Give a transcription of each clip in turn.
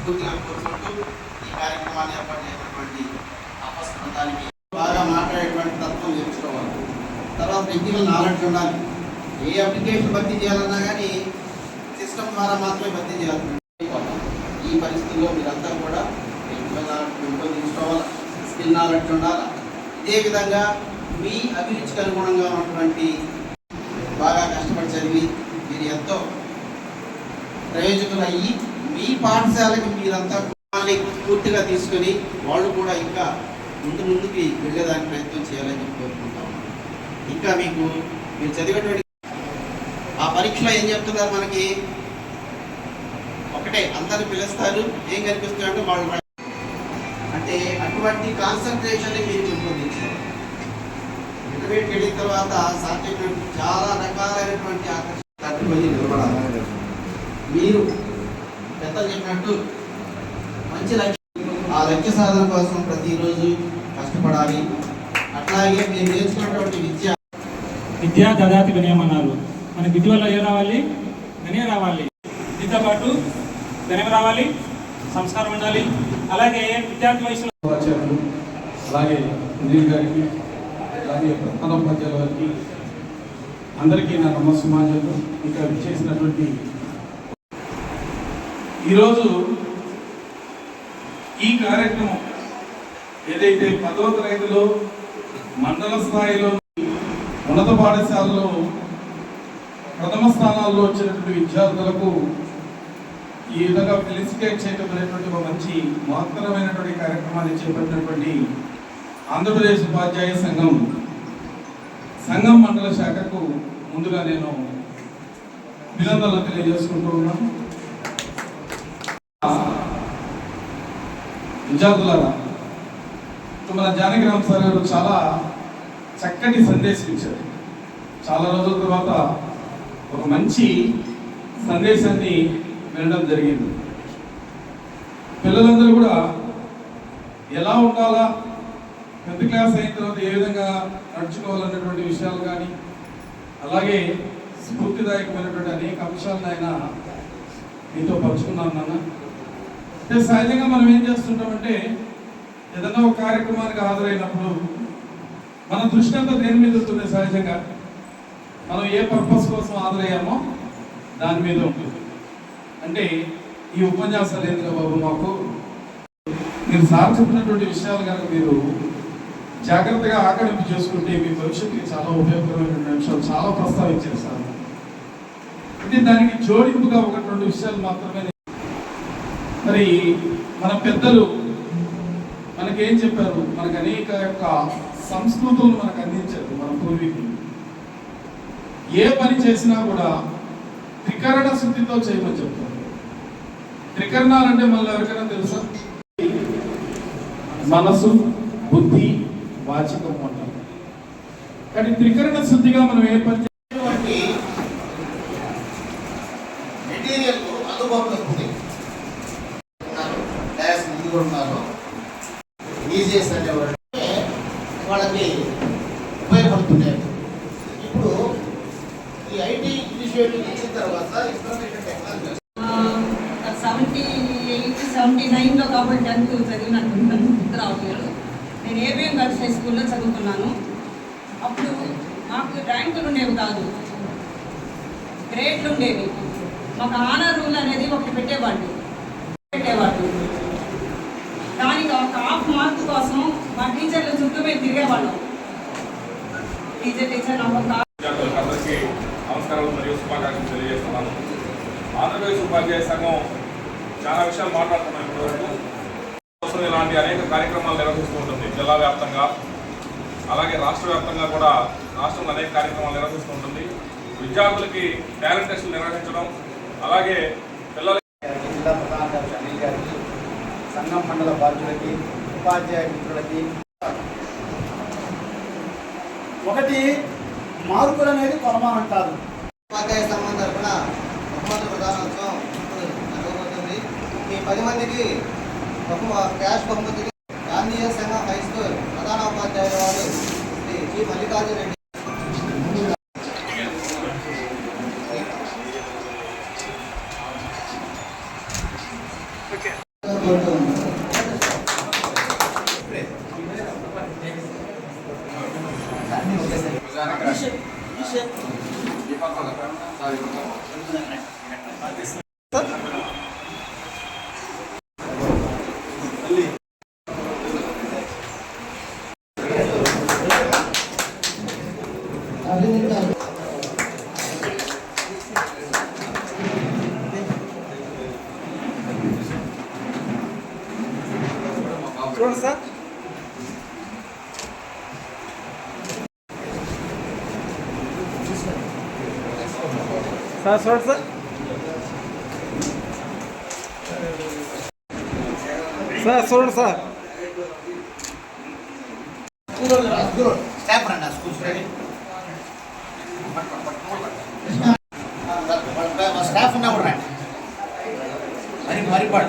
స్ఫూర్తిగా కోరుకుంటూ ఈ కార్యక్రమాన్ని ఏర్పాటు చేసినటువంటి అపస్మృతానికి బాగా మాట్లాడేటువంటి తత్వం నేర్చుకోవాలి. తర్వాత టెక్నికల్ నాలెడ్జ్ ఉండాలి. ఏ అప్లికేషన్ భర్తీ చేయాలన్నా కానీ సిస్టమ్ ద్వారా మాత్రమే భర్తీ చేయాలి ఈ పరిస్థితుల్లో మీరంతా కూడా టెక్నికల్ నాలెడ్జ్ పెంపొందించుకోవాలి స్కిల్ నాలెడ్జ్ ఉండాలి? ఇదే విధంగా మీ అభిరుచికి అనుగుణంగా ఉన్నటువంటి బాగా కష్టపడి చదివి మీరు ఎంతో ప్రయోజకులు అయ్యి మీ పాఠశాలకి మీరంతా పూర్తిగా తీసుకొని వాళ్ళు కూడా ఇంకా ముందు ముందుకి వెళ్ళేదానికి ప్రయత్నం చేయాలని చెప్పి కోరుకుంటా ఇంకా మీకు మీరు చదివేటువంటి ఆ పరీక్షలో ఏం చెప్తున్నారు మనకి? ఒకటే అందరు పిలుస్తారు ఏం కనిపిస్తారంటే వాళ్ళు అంటే అటువంటి కాన్సన్ట్రేషన్ మీరు పెంపొందించారు. ఇంటర్మీడియట్ వెళ్ళిన తర్వాత సాధ్యమైనటువంటి చాలా రకాలైనటువంటి ఆకర్షణ తట్టుకొని నిలబడాలి. మీరు చెప్పినట్టు మంచి లక్ష్యం. ఆ లక్ష్య సాధన కోసం ప్రతిరోజు కష్టపడాలి. అట్లాగే మీరు నేర్చుకున్నటువంటి విద్య. విద్యా దదాతి వినయం అన్నారు మన విద్య వల్ల ఏం రావాలి? వినయం రావాలి. దీంతో పాటు వినయం రావాలి సంస్కారం ఉండాలి. అలాగే విద్యార్థి వయసులో అలాగే సునీల్ గారికి అలాగే ప్రధానోపాధ్యాయుల వారికి అందరికీ నా నమస్సుమాంజలు ఇంకా చేసినటువంటి ఈరోజు ఈ కార్యక్రమం ఏదైతే పదవ తరగతిలో మండల స్థాయిలో ఉన్నత పాఠశాలలో ప్రథమ స్థానాల్లో వచ్చినటువంటి విద్యార్థులకు ఈ విధంగా ఫెలిసిటేట్ చేయడం అనేటువంటి ఒక మంచి మహత్తరమైనటువంటి కార్యక్రమాన్ని చేపట్టినటువంటి ఆంధ్రప్రదేశ్ ఉపాధ్యాయ సంఘం సంఘం మండల శాఖకు ముందుగా నేను అభినందనలు తెలియజేసుకుంటూ ఉన్నాను. విద్యార్థులారా మన జానకిరామ్ సార్ గారు చాలా చక్కటి సందేశం ఇచ్చారు. చాలా రోజుల తర్వాత ఒక మంచి సందేశాన్ని వినడం జరిగింది. పిల్లలందరూ కూడా ఎలా ఉండాలా? పెద్ద క్లాస్ అయిన తర్వాత ఏ విధంగా నడుచుకోవాలన్నటువంటి విషయాలు కానీ అలాగే స్ఫూర్తిదాయకమైనటువంటి అనేక అంశాలను ఆయన మీతో పంచుకున్నాను నాన్న. సహజంగా మనం ఏం చేస్తుంటామంటే ఏదైనా ఒక కార్యక్రమానికి హాజరైనప్పుడు మన దృష్టి అంతా దేని మీద ఉంటుంది సహజంగా? మనం ఏ పర్పస్ కోసం హాజరయ్యామో దాని మీద ఉంటుంది. అంటే ఈ ఉపన్యాసాలు ఏంటి బాబు మాకు? మీరు సార్ చెప్పినటువంటి విషయాలు కనుక మీరు జాగ్రత్తగా ఆకలింపు చేసుకుంటే మీ భవిష్యత్తుకి చాలా ఉపయోగకరమైనటువంటి అంశాలు చాలా ప్రస్తావించారు సార్. అంటే దానికి జోడింపుగా ఒకటి రెండు విషయాలు మాత్రమే మరి మన పెద్దలు మనకేం చెప్పారు? మనకు అనేక యొక్క సంస్కృతులు మనకు అందించారు మన పూర్వీకులు. ఏ పని చేసినా కూడా త్రికరణ శుద్ధితో చేయమని చెప్తారు. త్రికరణాలు అంటే మళ్ళీ ఎవరికైనా తెలుసా? మనసు బుద్ధి వాచికం అంటారు. కానీ త్రికరణ శుద్ధిగా మనం ఏ పని డాష్ ఉన్నారు ఈజీఎస్ అనేవారు వాళ్ళకి ఉపయోగపడుతున్నాయి ఇప్పుడు ఈ ఐటీ ఇనిషియేటివ్ ఇచ్చిన తర్వాత information technology seventy eight seventy నైన్లో కాబట్టి టెన్త్ చదివినట్టున్నాను గుర్తు రావట్లేదు. నేను ఏబిఎం గర్ల్స్ హై స్కూల్లో చదువుకున్నాను అప్పుడు మాకు ర్యాంకులు ఉండేవి కాదు. గ్రేడ్లు ఉండేవి. మాకు ఆనర్ రూల్ అనేది ఒకటి పెట్టేవాళ్ళు. పెట్టేవాళ్ళు దానికి ఒక హాఫ్ మార్క్ కోసం మా టీచర్ల చుట్టూ మేము తిరిగేవాళ్ళం టీచర్ టీచర్ నాకు ఒక విద్యార్థులకు అందరికీ నమస్కారాలు మరియు శుభాకాంక్షలు తెలియజేస్తున్నాను. ఆంధ్రప్రదేశ్ ఉపాధ్యాయ సంఘం చాలా విషయాలు మాట్లాడుతున్నాం ఇప్పటివరకు. కోసం ఇలాంటి అనేక కార్యక్రమాలు నిర్వహిస్తూ ఉంటుంది జిల్లా వ్యాప్తంగా. అలాగే రాష్ట్ర వ్యాప్తంగా కూడా రాష్ట్రంలో అనేక కార్యక్రమాలు నిర్వహిస్తూ ఉంటుంది. విద్యార్థులకి టాలెంట్ టెస్టులు నిర్వహించడం అలాగే పిల్లల గారికి జిల్లా ప్రధాన అనిల్ గారికి సంఘం మండల బాధ్యులకి ఉపాధ్యాయ మిత్రులకి. ఒకటి మార్కులు అనేది కొలమానం కాదు. ఉపాధ్యాయ సంఘం తరఫున బహుమతి ప్రధానోత్సవం ఇప్పుడు జరగబోతుంది. ఈ పది మందికి బహుమ క్యాష్ బహుమతికి గాంధీయ సంఘం హై స్కూల్ ప్రధాన ఉపాధ్యాయుల వారు శ్రీ జి. మల్లికార్జున రెడ్డి అభినందనలు చూడండి సార్ సార్ చూడండి సార్ సార్ చూడండి సార్ స్టాఫ్ రండి స్కూల్ స్టాఫ్ ఉన్నా కూడా రండి మరి మరి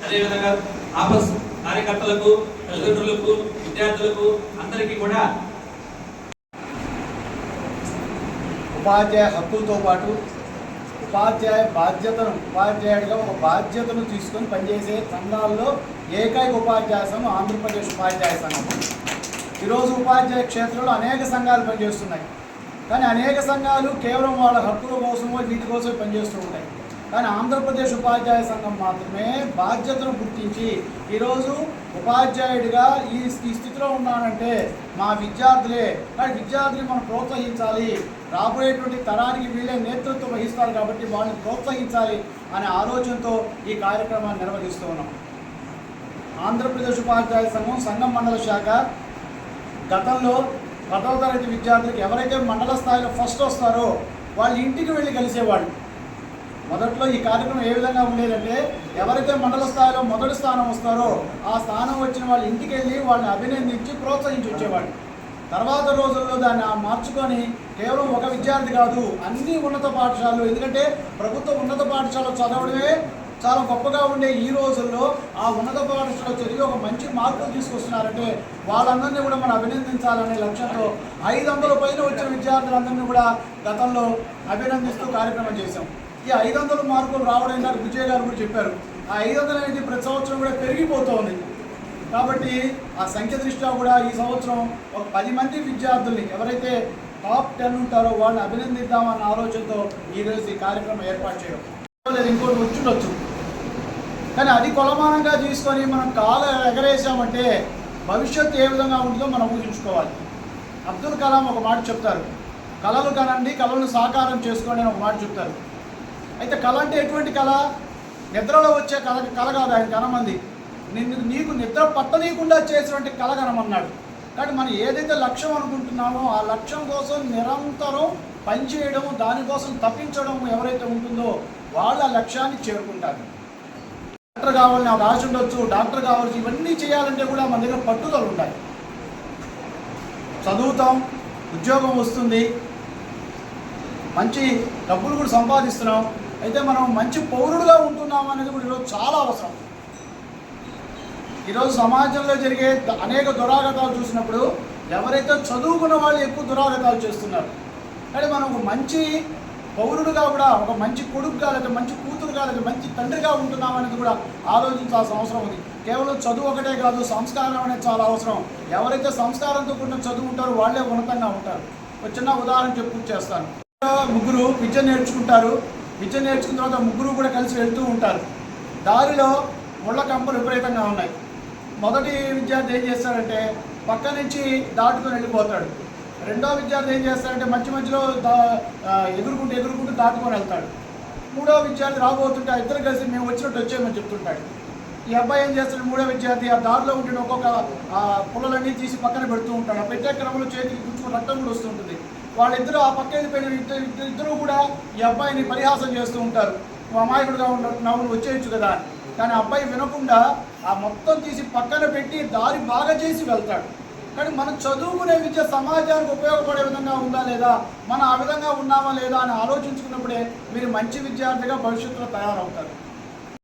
అదేవిధంగా ఆపస్ కార్యకర్తలకు తల్లిదండ్రులకు విద్యార్థులకు అందరికీ కూడా ఉపాధ్యాయ హక్కులతో పాటు ఉపాధ్యాయ బాధ్యతను ఉపాధ్యాయుడిగా ఒక బాధ్యతను తీసుకొని పనిచేసే సంఘాల్లో ఏకైక ఉపాధ్యాయ సంఘం ఆంధ్రప్రదేశ్ ఉపాధ్యాయ సంఘం. ఈరోజు ఉపాధ్యాయ క్షేత్రంలో అనేక సంఘాలు పనిచేస్తున్నాయి. కానీ అనేక సంఘాలు కేవలం వాళ్ళ హక్కుల కోసమో వీటి కోసమే పనిచేస్తూ ఉంటాయి. కానీ ఆంధ్రప్రదేశ్ ఉపాధ్యాయ సంఘం మాత్రమే బాధ్యతను గుర్తించి ఈరోజు ఉపాధ్యాయుడిగా ఈ ఈ స్థితిలో ఉన్నానంటే మా విద్యార్థులే. కానీ విద్యార్థులు మనం ప్రోత్సహించాలి. రాబోయేటువంటి తరానికి వీళ్ళే నేతృత్వం వహిస్తారు కాబట్టి వాళ్ళని ప్రోత్సహించాలి అనే ఆలోచనతో ఈ కార్యక్రమాన్ని నిర్వహిస్తూ ఉన్నాం. ఆంధ్రప్రదేశ్ ఉపాధ్యాయ సంఘం సంఘం మండల శాఖ గతంలో పదవ తరగతి విద్యార్థులకు ఎవరైతే మండల స్థాయిలో ఫస్ట్ వస్తారో వాళ్ళ ఇంటికి వెళ్ళి కలిసేవాళ్ళు. మొదట్లో ఈ కార్యక్రమం ఏ విధంగా ఉండేదంటే ఎవరైతే మండల స్థాయిలో మొదటి స్థానం వస్తారో ఆ స్థానం వచ్చిన వాళ్ళ ఇంటికి వెళ్ళి వాళ్ళని అభినందించి ప్రోత్సహించి వచ్చేవాళ్ళు. తర్వాత రోజుల్లో దాన్ని ఆ మార్చుకొని కేవలం ఒక విద్యార్థి కాదు అన్ని ఉన్నత పాఠశాలలు. ఎందుకంటే ప్రభుత్వ ఉన్నత పాఠశాలలో చదవడమే చాలా గొప్పగా ఉండే ఈ రోజుల్లో ఆ ఉన్నత పాఠశాల చదివి ఒక మంచి మార్కులు తీసుకొస్తున్నారంటే వాళ్ళందరినీ కూడా మనం అభినందించాలనే లక్ష్యంతో ఐదు వందల పైన వచ్చిన విద్యార్థులందరినీ కూడా గతంలో అభినందిస్తూ కార్యక్రమం చేశాం. ఈ ఐదు వందల మార్కులు రావడం ఇందాక విజయ్ గారు కూడా చెప్పారు. ఆ ఐదు వందలు అనేది ప్రతి సంవత్సరం కూడా పెరిగిపోతోంది. కాబట్టి ఆ సంఖ్య దృష్ట్యా కూడా ఈ సంవత్సరం ఒక పది మంది విద్యార్థుల్ని ఎవరైతే టాప్ టెన్ ఉంటారో వాళ్ళని అభినందిద్దామన్న ఆలోచనతో ఈరోజు ఈ కార్యక్రమం ఏర్పాటు చేయడం. లేదు ఇంకోటి వచ్చిండొచ్చు. కానీ అది కొలమానంగా తీసుకొని మనం కాలు ఎగరేసామంటే భవిష్యత్తు ఏ విధంగా ఉంటుందో మనం ఊహించుకోవాలి అబ్దుల్ కలాం ఒక మాట చెప్తారు. కళలు కనండి కళలను సాకారం చేసుకోండి అని ఒక మాట చెప్తారు. అయితే కళ అంటే ఎటువంటి కళ? నిద్రలో వచ్చే కళ కళ కాదు ఆయన కనమంది. నిన్ను నీకు నిద్ర పట్టనీయకుండా చేసినటువంటి కళ కనమన్నాడు. కానీ మనం ఏదైతే లక్ష్యం అనుకుంటున్నామో ఆ లక్ష్యం కోసం నిరంతరం పనిచేయడం దానికోసం తప్పించడం ఎవరైతే ఉంటుందో వాళ్ళ లక్ష్యాన్ని చేరుకుంటారు. డాక్టర్ కావాలని ఒక ఆశ ఉండొచ్చు డాక్టర్ కావాల్సి ఇవన్నీ చేయాలంటే కూడా మన దగ్గర పట్టుదల ఉండాలి. చదువుతాం ఉద్యోగం వస్తుంది మంచి డబ్బులు కూడా సంపాదిస్తున్నాం అయితే మనం మంచి పౌరుడుగా ఉంటున్నాం అనేది కూడా ఈరోజు చాలా అవసరం. ఈరోజు సమాజంలో జరిగే అనేక దురాగతాలు చూసినప్పుడు ఎవరైతే చదువుకున్న వాళ్ళు ఎక్కువ దురాగతాలు చేస్తున్నారు కానీ మనం మంచి పౌరుడుగా కూడా ఒక మంచి కొడుకుగా లేదా మంచి కూతురుగా లేదా మంచి తండ్రిగా ఉంటున్నామనేది కూడా ఆలోచించాల్సిన అవసరం ఉంది. కేవలం చదువు ఒకటే కాదు సంస్కారం అనేది చాలా అవసరం. ఎవరైతే సంస్కారంతో కూడిన చదువు ఉంటారో వాళ్ళే ఉన్నతంగా ఉంటారు. ఒక చిన్న ఉదాహరణ చెప్పు చేస్తాను. ముగ్గురు విద్య నేర్చుకుంటారు. విద్య నేర్చుకున్న తర్వాత ముగ్గురు కూడా కలిసి వెళ్తూ ఉంటారు. దారిలో ముళ్ళ కంపలు విపరీతంగా ఉన్నాయి. మొదటి విద్యార్థి ఏం చేస్తాడంటే పక్క నుంచి దాటుకొని వెళ్ళిపోతాడు. రెండో విద్యార్థి ఏం చేస్తాడంటే మధ్య మధ్యలో దా ఆ, ఎగురుకుంటూ ఎగురుకుంటూ దాటుకొని వెళ్తాడు. మూడో విద్యార్థి రాబోతుంటే ఆ ఇద్దరు కలిసి మేము వచ్చినట్టు వచ్చేయమని చెప్తుంటాడు. ఈ అబ్బాయి ఏం చేస్తాడు? మూడో విద్యార్థి ఆ దారిలో ఉంటే ఒక్కొక్క పుల్లలన్నీ తీసి పక్కన పెడుతూ ఉంటాడు. ఆ పెట్టే క్రమంలో చేతికి గుచ్చుకుని రక్తం కూడా వస్తుంటుంది వాళ్ళిద్దరూ ఆ పక్క వెళ్ళిపోయిన ఇద్దరు ఇద్దరు- కూడా ఈ అబ్బాయిని పరిహాసం చేస్తూ ఉంటారు. నువ్వు అమాయకుడుగా ఉన్నట్టున్నావు నువ్వు వచ్చేయచ్చు కదా కానీ అబ్బాయి వినకుండా ఆ మొత్తం తీసి పక్కన పెట్టి దారి బాగా చేసి వెళ్తాడు. కానీ మనం చదువుకునే విద్య సమాజానికి ఉపయోగపడే విధంగా ఉందా లేదా మనం ఆ విధంగా ఉన్నామా లేదా అని ఆలోచించుకున్నప్పుడే మీరు మంచి విద్యార్థిగా భవిష్యత్తులో తయారవుతారు.